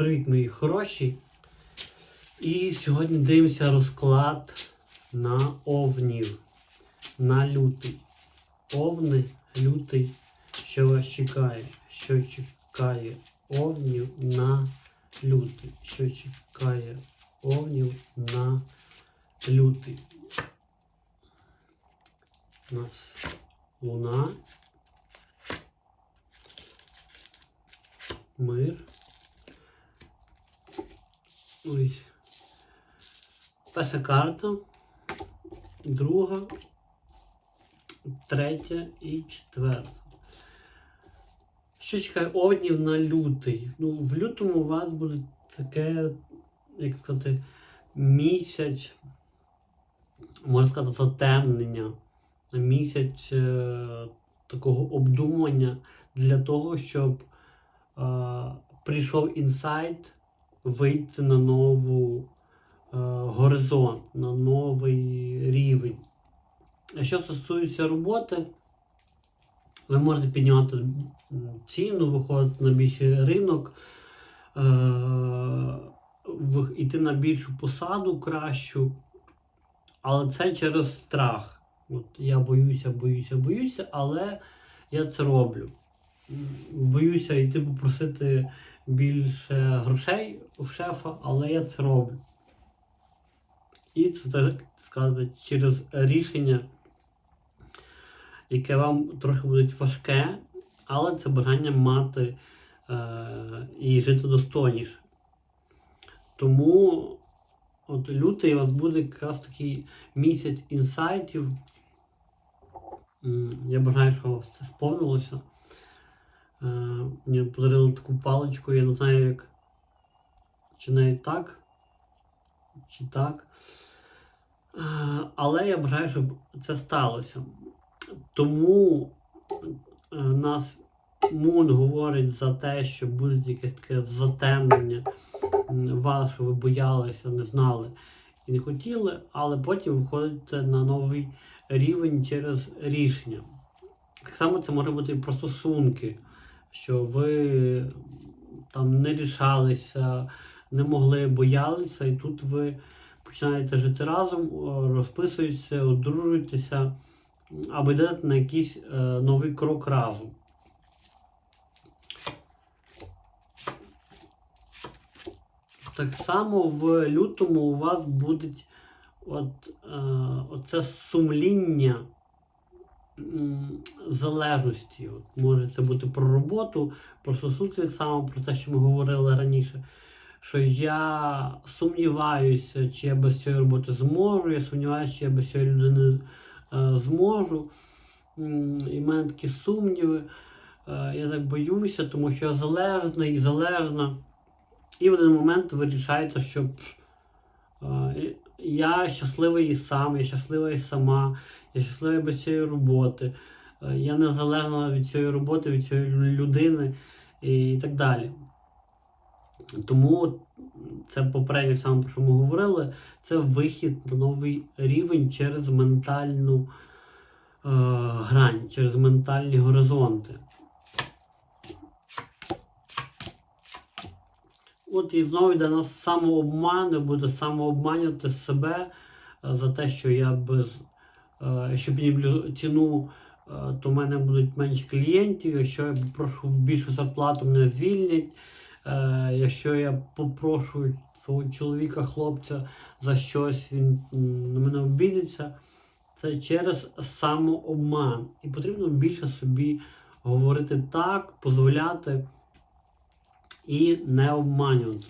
Привіт, мої хороші. І сьогодні дивимося розклад на овнів. На лютий. Овни, лютий, що вас чекає? Що чекає овнів на лютий? Що чекає овнів на лютий? У нас луна. Мир. Ой. Перша карта, друга, третя і четверта. Що чекає овнів на лютий? Ну, в лютому у вас буде таке, як сказати, місяць, можна сказати, затемнення. Місяць е, такого обдумання для того, щоб е, прийшов інсайт вийти на нову е, горизонт, на новий рівень. А що стосується роботи, ви можете підняти м, ціну, виходити на більший ринок, е, йти на більшу посаду кращу, але це через страх. От я боюся, боюся, боюся, але я це роблю. Боюся йти попросити більше грошей у шефа, але я це роблю. І це так сказати через рішення, яке вам трохи буде важке, але це бажання мати е, і жити достойніше. Тому от лютий у вас буде якраз такий місяць інсайтів. Я бажаю, що вас це сповнилося. Мені подарили таку паличку, я не знаю, як чи навіть так, чи так. Е, Але я бажаю, щоб це сталося. Тому е, нас Мун говорить за те, що буде якесь таке затемнення вас, що ви боялися, не знали і не хотіли, але потім виходите на новий рівень через рішення. Так само це може бути і про стосунки, що ви там не рішалися, не могли, боялися, і тут ви починаєте жити разом, розписуєтеся, одружуєтеся, або йдете на якийсь е, новий крок разом. Так само в лютому у вас буде от, е, оце сумління залежності. От, може це бути про роботу, про стосунки само, про те, що ми говорили раніше. Що я сумніваюся, чи я без цієї роботи зможу, я сумніваюся, чи я без цієї людини е, зможу. І в мене такі сумніви. Е, я так боюся, тому що я залежна і залежна. І в один момент ви рішаєте, що е, я щасливий і сам, я щаслива і сама, я щасливий без цієї роботи, е, я незалежна від цієї роботи, від цієї людини і так далі. Тому це попередньо саме про що ми говорили, це вихід на новий рівень через ментальну е, грань, через ментальні горизонти. От і знову йде на самообман, буде самообманювати себе е, за те, що я без е, якщо піднімлю ціну, е, то в мене будуть менше клієнтів. Якщо я попрошу більшу зарплату, мене звільнять. Якщо я попрошу свого чоловіка, хлопця за щось, він на мене обідеться. Це через самообман. І потрібно більше собі говорити так, дозволяти і не обманювати.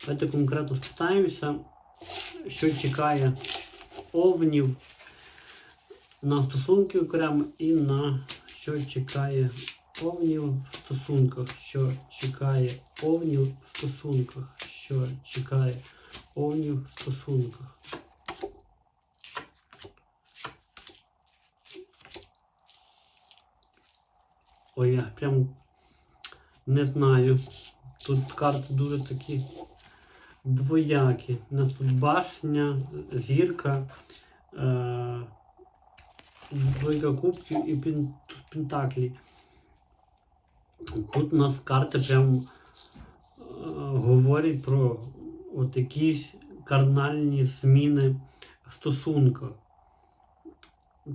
Давайте конкретно спитаємося, що чекає овнів на стосунки окремо і на що чекає овнів в стосунках, що чекає овнів в стосунках, що чекає овнів в стосунках. Ой, я прям не знаю. Тут карти дуже такі двоякі. У нас тут башня, зірка, е, двойка кубків і пін, пентаклі. Тут у нас карти прям говорить про от якісь кардинальні зміни в стосунках.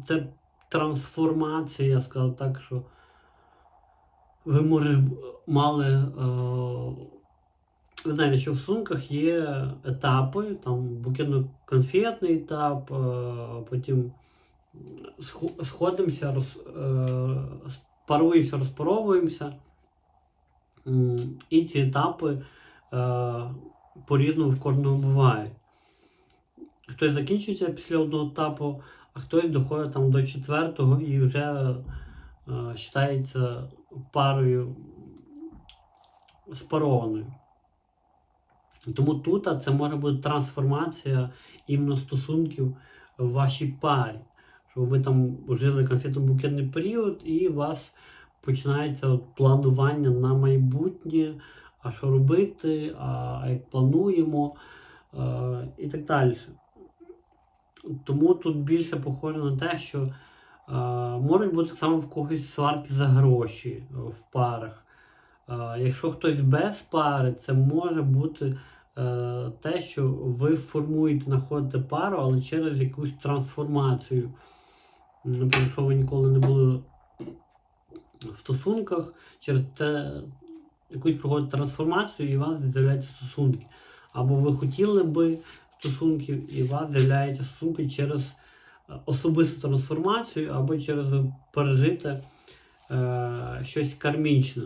Це трансформація, я сказав так, що ви може мали. Е, ви знаєте, що в сумках є етапи, там букетно-конфетний етап, е, потім сходимося, роз, е, паруємося, розпаровуємося. І ці етапи по-різному в кожного буває. Хтось закінчується після одного етапу, а хтось доходить там до четвертого і вже вважається парою спарованою. Тому тут це може бути трансформація іменно стосунків в вашій парі. Що ви там жили конфетно-букетний період, і у вас починається от планування на майбутнє, а що робити, а як плануємо е, і так далі. Тому тут більше похоже на те, що можуть бути само в когось сварки за гроші е, в парах. Якщо хтось без пари, це може бути е, те, що ви формуєте, знаходите пару, але через якусь трансформацію. Наприклад, якщо ви ніколи не були в стосунках, через те якусь проходите трансформацію і у вас з'являються стосунки. Або ви хотіли би стосунків, і у вас з'являються стосунки через особисту трансформацію, або через пережите е, щось кармічне.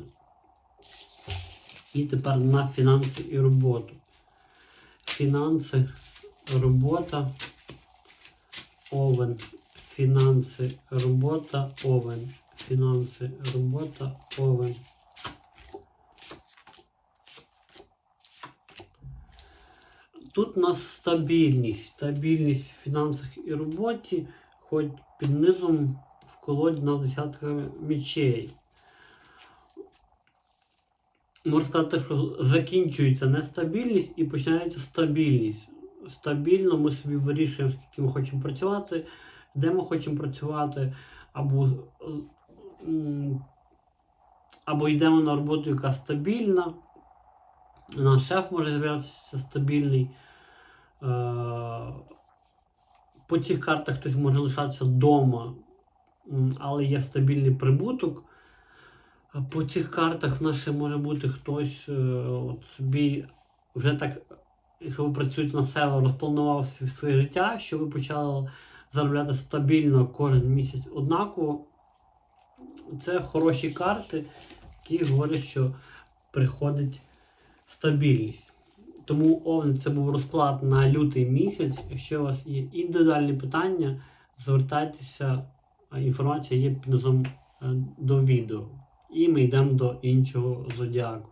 І тепер на фінанси і роботу. Фінанси, робота, овен. Фінанси, робота, овен. Фінанси, робота, овен. Тут у нас стабільність. Стабільність в фінансах і роботі, хоч під низом в колоді на десятка мічей. Можна сказати, що закінчується нестабільність і починається стабільність. Стабільно ми собі вирішуємо, скільки ми хочемо працювати, де ми хочемо працювати, або, або йдемо на роботу, яка стабільна. Наш шеф може з'являтися стабільний. Е, По цих картах хтось може лишатися вдома, але є стабільний прибуток. По цих картах в нас ще може бути хтось е, от собі вже так, якщо ви працюєте на себе, розпланував своє життя, що ви почали заробляти стабільно кожен місяць однаково. Це хороші карти, які говорять, що приходить стабільність. Тому Овен це був розклад на лютий місяць. Якщо у вас є індивідуальні питання, звертайтеся, інформація є під низом е, до відео. І ми йдемо до іншого зодіаку.